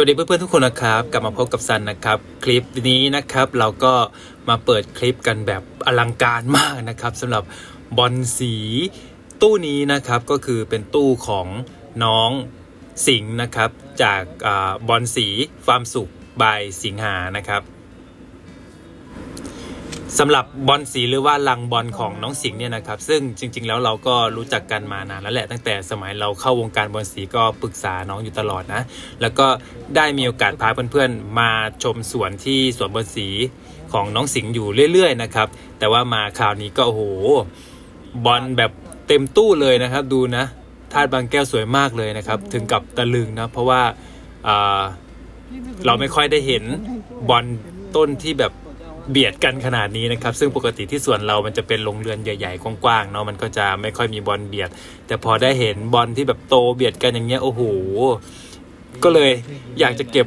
วัสดีเพื่อนๆทุกคนนะครับกลับมาพบกับซันนะครับ คลิปนี้นะครับเราก็มาเปิดคลิปกันแบบอลังการมากนะครับสำหรับบอลสีตู้นี้นะครับก็คือเป็นตู้ของน้องสิงห์นะครับ จากอาบอลสีฟาร์มสุขบายสิงหานะครับ สำหรับบอลสีหรือว่าลังบอลของน้องสิงห์เนี่ยนะครับซึ่งจริง ๆ แล้วเราก็รู้จักกันมานานแล้วแหละตั้งแต่สมัยเราเข้าวงการบอลสีก็ปรึกษาน้องอยู่ตลอดนะ แล้วก็ได้มีโอกาสพาเพื่อนๆ มาชมสวนที่สวนบอลสีของน้องสิงห์อยู่เรื่อยๆนะครับแต่ว่ามาคราวนี้ก็โอ้โหบอลแบบเต็มตู้เลยนะครับ ดูนะธาตุบางแก้วสวยมากเลยนะครับ ถึงกับตะลึงนะเพราะว่าอ่าเราไม่ค่อยได้เห็นบอลต้นที่แบบ เบียดกันขนาดนี้นะครับ ซึ่งปกติที่สวนเรามันจะเป็นโรงเรือนใหญ่ๆกว้างๆเนาะมันก็จะไม่ค่อยมีบอลเบียด แต่พอได้เห็นบอลที่แบบโตเบียดกันอย่างเงี้ยโอ้โหก็เลยอยากจะเก็บ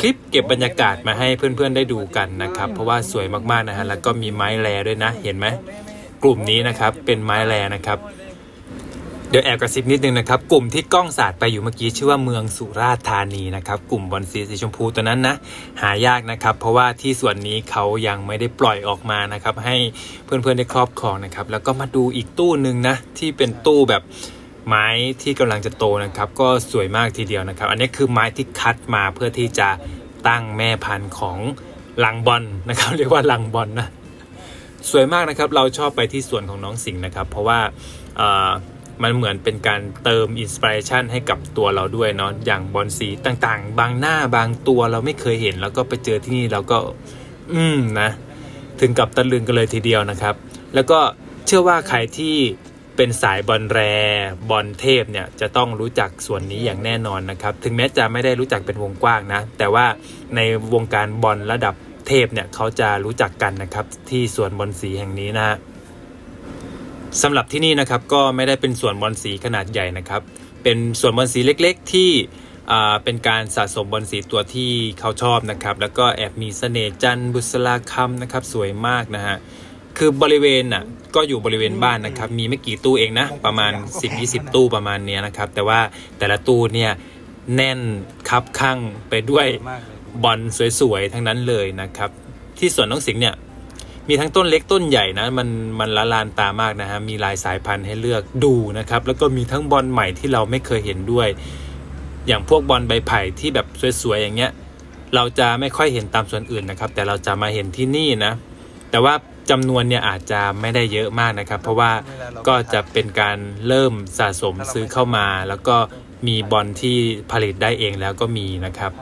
คลิปเก็บบรรยากาศมาให้เพื่อนๆได้ดูกันนะครับ เพราะว่าสวยมากๆนะฮะแล้วก็มีไม้แลด้วยนะ เห็นไหมกลุ่มนี้นะครับเป็นไม้แลนะครับ เดี๋ยวแอบกระซิบนิดนึงนะครับ กลุ่มที่กล้องสาดไปอยู่เมื่อกี้ชื่อว่าเมืองสุราษฎร์ธานีนะครับ กลุ่มบอลสีสีชมพูตัวนั้นนะ หายากนะครับ เพราะว่าที่ส่วนนี้เขายังไม่ได้ปล่อยออกมานะครับ ให้เพื่อนๆได้ครอบครองนะครับ แล้วก็มาดูอีกตู้หนึ่งนะ ที่เป็นตู้แบบไม้ที่กำลังจะโตนะครับ ก็สวยมากทีเดียวนะครับ อันนี้คือไม้ที่คัดมาเพื่อที่จะตั้งแม่พันธุ์ของลังบอลนะครับ เรียกว่าลังบอลนะสวยมากนะครับ เราชอบไปที่สวนของน้องสิงห์นะครับ เพราะว่าออ มันเหมือนเป็นการเติมอินสปิเรชันให้กับตัวเราด้วยเนาะอย่างบอลสีต่างๆ บางหน้าบางตัวเราไม่เคยเห็น แล้วก็ไปเจอที่นี่เราก็ อืมนะ ถึงกับตะลึงกันเลยทีเดียวนะครับ แล้วก็เชื่อว่าใครที่เป็นสายบอลแรบอลเทพเนี่ยจะต้องรู้จักส่วนนี้อย่างแน่นอนนะครับ ถึงแม้จะไม่ได้รู้จักเป็นวงกว้างนะ แต่ว่าในวงการบอลระดับเทพเนี่ยเขาจะรู้จักกันนะครับ ที่สวนบอลสีแห่งนี้นะฮะ สำหรับที่นี่นะครับก็ไม่ได้เป็นสวนบอลสีขนาดใหญ่นะครับ เป็นสวนบอลสีเล็กๆ ที่อ่าเป็นการสะสมบอลสีตัวที่เขาชอบนะครับ แล้วก็แอบมีเสน่ห์จันทร์บุษราคำนะครับสวยมากนะฮะคือบริเวณน่ะก็อยู่บริเวณบ้านนะครับ มีไม่กี่ตู้เองนะ ประมาณ 10-20 ตู้ประมาณเนี้ยนะครับ แต่ว่าแต่ละตู้เนี่ยแน่นคับข้างไปด้วยบอลสวยๆ ทั้งนั้นเลยนะครับ ที่สวนน้องสิงห์เนี่ย มีทั้งต้นเล็กต้นใหญ่นะมันมันละลานตามากนะฮะมีหลายสายพันธุ์ให้เลือกดูนะครับแล้วก็มีทั้งบอลใหม่ที่เราไม่เคยเห็นด้วย อย่างพวกบอลใบไผ่ที่แบบสวยๆอย่างเงี้ยเราจะไม่ค่อยเห็นตามส่วนอื่นนะครับ แต่เราจะมาเห็นที่นี่นะ แต่ว่าจำนวนเนี่ยอาจจะไม่ได้เยอะมากนะครับ เพราะว่าก็จะเป็นการเริ่มสะสมซื้อเข้ามา แล้วก็มีบอลที่ผลิตได้เองแล้วก็มีนะครับ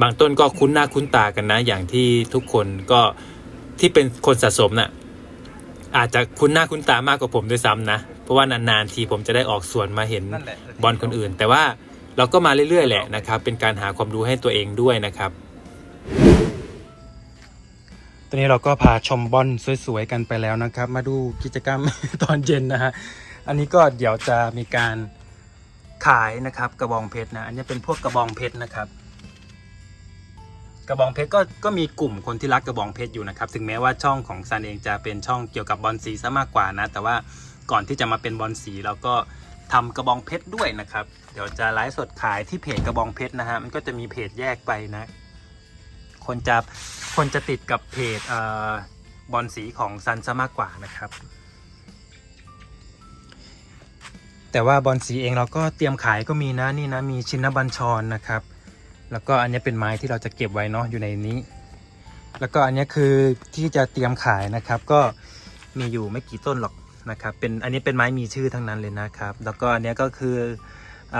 บางต้นก็คุ้นหน้าคุ้นตากันนะ อย่างที่ทุกคนก็ ที่เป็นคนสะสมน่ะอาจจะคุ้นหน้าคุ้นตามากกว่าผมด้วยซ้ำนะ เพราะว่านานๆทีผมจะได้ออกสวนมาเห็นนั่นแหละบอลคนอื่น แต่ว่าเราก็มาเรื่อยๆแหละนะครับ เป็นการหาความรู้ให้ตัวเองด้วยนะครับ ตอนนี้เราก็พาชมบอลสวยๆกันไปแล้วนะครับ มาดูกิจกรรมตอนเย็นนะฮะ อันนี้ก็เดี๋ยวจะมีการขายนะครับกระบองเพชรนะ อันนี้เป็นพวกกระบองเพชรนะครับ กระบองเพชรก็ก็มีกลุ่มคนที่รักกระบองเพชรอยู่นะครับ ถึงแม้ว่าช่องของซันเองจะเป็นช่องเกี่ยวกับบอลสีซะมากกว่านะ แต่ว่าก่อนที่จะมาเป็นบอลสีเราก็ทำกระบองเพชรด้วยนะครับ เดี๋ยวจะไลฟ์สดขายที่เพจกระบองเพชรนะฮะ มันก็จะมีเพจแยกไปนะ คนจะคนจะติดกับเพจเอ่อบอลสีของซันซะมากกว่านะครับ แต่ว่าบอลสีเองเราก็เตรียมขายก็มีนะนี่นะมีชินบัญชรนะครับ แล้วก็อันนี้เป็นไม้ที่เราจะเก็บไว้เนาะอยู่ในนี้ แล้วก็อันนี้คือที่จะเตรียมขายนะครับ ก็มีอยู่ไม่กี่ต้นหรอกนะครับ เป็นอันนี้เป็นไม้มีชื่อทั้งนั้นเลยนะครับ แล้วก็อันนี้ก็คืออ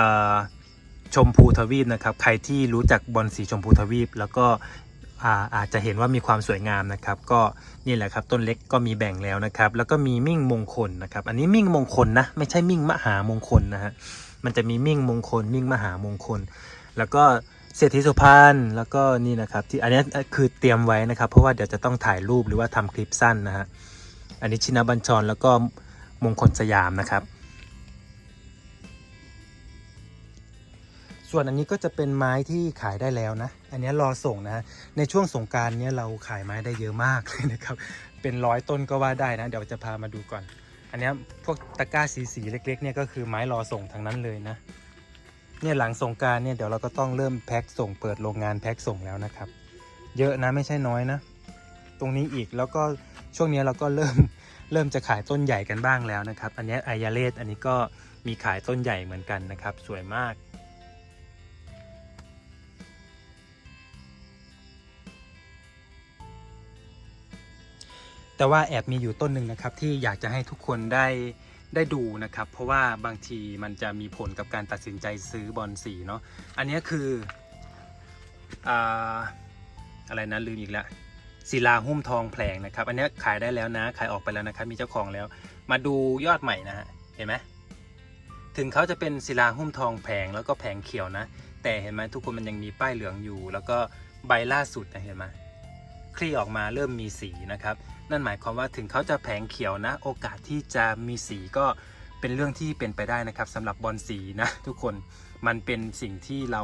ชมพูทวีปนะครับ ใครที่รู้จักบอลสีชมพูทวีป แล้วก็อาอาจจะเห็นว่ามีความสวยงามนะครับ ก็นี่แหละครับต้นเล็กก็มีแบ่งแล้วนะครับ แล้วก็มีมิ่งมงคลนะครับ อันนี้มิ่งมงคลนะไม่ใช่มิ่งมหามงคลนะฮะมันจะมีมิ่งมงคล มิ่งมหามงคล แล้วก็ เศรษฐีสุพรรณแล้วก็นี่นะครับที่อันนี้คือเตรียมไว้นะครับ เพราะว่าเดี๋ยวจะต้องถ่ายรูปหรือว่าทำคลิปสั้นนะฮะอันนี้ชินบัญชรแล้วก็มงคลสยามนะครับ ส่วนอันนี้ก็จะเป็นไม้ที่ขายได้แล้วนะ อันนี้รอส่งนะในช่วงสงการเนี้ยเราขายไม้ได้เยอะมากเลยนะครับ เป็นร้อยต้นก็ว่าได้นะเดี๋ยวจะพามาดูก่อน อันนี้พวกตะกร้าสีสีๆเล็กๆเนี่ยก็คือไม้รอส่งทั้งนั้นเลยนะ เนี่ยหลังสงการเนี่ยเดี๋ยวเราก็ต้องเริ่มแพ็คส่งเปิดโรงงานแพ็คส่งแล้วนะครับ เยอะนะไม่ใช่น้อยนะ ตรงนี้อีกแล้วก็ช่วงนี้เราก็เริ่มเริ่มจะขายต้นใหญ่กันบ้างแล้วนะครับ อันนี้ไอยาเลสอันนี้ก็มีขายต้นใหญ่เหมือนกันนะครับ สวยมากแต่ว่าแอบมีอยู่ต้นหนึ่งนะครับที่อยากจะให้ทุกคนได้ ได้ดูนะครับ เพราะว่าบางทีมันจะมีผลกับการตัดสินใจซื้อบอลสีเนาะอันนี้คืออะไรนะลืมอีกแล้วศิลาหุ้มทองแผลงนะครับ อันนี้ขายได้แล้วนะ ขายออกไปแล้วนะครับมีเจ้าของแล้ว มาดูยอดใหม่นะฮะเห็นไหมถึงเขาจะเป็นศิลาหุ้มทองแผงแล้วก็แผงเขียวนะ แต่เห็นไหมทุกคนมันยังมีป้ายเหลืองอยู่ แล้วก็ใบล่าสุดนะเห็นไหม คลี่ออกมาเริ่มมีสีนะครับ นั่นหมายความว่าถึงเขาจะแผงเขียวนะ โอกาสที่จะมีสีก็เป็นเรื่องที่เป็นไปได้นะครับสำหรับบอลสีนะทุกคนมันเป็นสิ่งที่เรา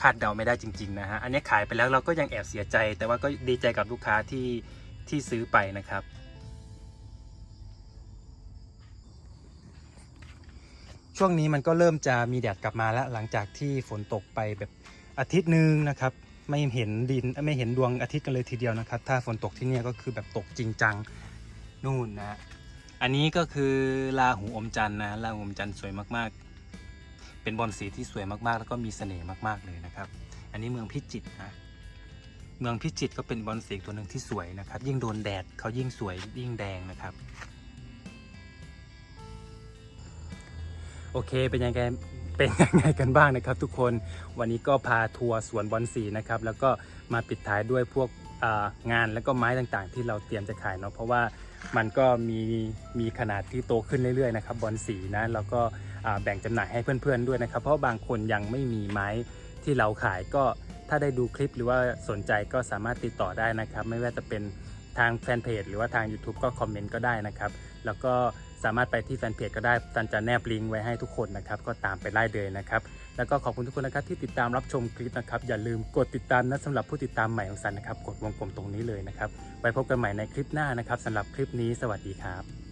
คาดเดาไม่ได้จริง ๆ นะฮะ อันนี้ขายไปแล้วเราก็ยังแอบเสียใจ แต่ว่าก็ดีใจกับลูกค้าที่ที่ซื้อไปนะครับ ช่วงนี้มันก็เริ่มจะมีแดดกลับมาแล้ว หลังจากที่ฝนตกไปแบบอาทิตย์หนึ่งนะครับ ไม่เห็นดินไม่เห็นดวงอาทิตย์กันเลยทีเดียวนะครับ ถ้าฝนตกที่นี่ก็คือแบบตกจริงจังนู่นนะอันนี้ก็คือลาหูอมจันทร์นะลาหูอมจันทร์สวยมากๆ เป็นบอลสีที่สวยมากๆ แล้วก็มีเสน่ห์มากๆเลยนะครับ อันนี้เมืองพิจิตรนะเมืองพิจิตรก็เป็นบอลสีตัวหนึ่งที่สวยนะครับ ยิ่งโดนแดดเขายิ่งสวยยิ่งแดงนะครับ โอเคเป็นยังไง เป็นยังไงกันบ้างนะครับ ทุกคนวันนี้ก็พาทัวร์สวนบอนสีนะครับ แล้วก็มาปิดท้ายด้วยพวกงานแล้วก็ไม้ต่างๆ ที่เราเตรียมจะขายเนาะเพราะว่ามันก็มีมีขนาดที่โตขึ้นเรื่อยๆนะครับบอนสีนะแล้วก็แบ่งจำหน่ายให้เพื่อนๆด้วยนะครับ เพราะบางคนยังไม่มีไม้ที่เราขายก็ถ้าได้ดูคลิปหรือว่าสนใจก็สามารถติดต่อได้นะครับ ไม่ว่าจะเป็นทางแฟนเพจหรือว่าทาง YouTube ก็คอมเมนต์ก็ได้นะครับ แล้วก็ สามารถไปที่แฟนเพจก็ได้ตันจะแนบลิงก์ไว้ให้ทุกคนนะครับ ก็ตามไปไล่เลยนะครับ แล้วก็ขอบคุณทุกคนนะครับที่ติดตามรับชมคลิปนะครับ อย่าลืมกดติดตามนะสำหรับผู้ติดตามใหม่ของสันนะครับ กดวงกลมตรงนี้เลยนะครับ ไว้พบกันใหม่ในคลิปหน้านะครับสำหรับคลิปนี้สวัสดีครับ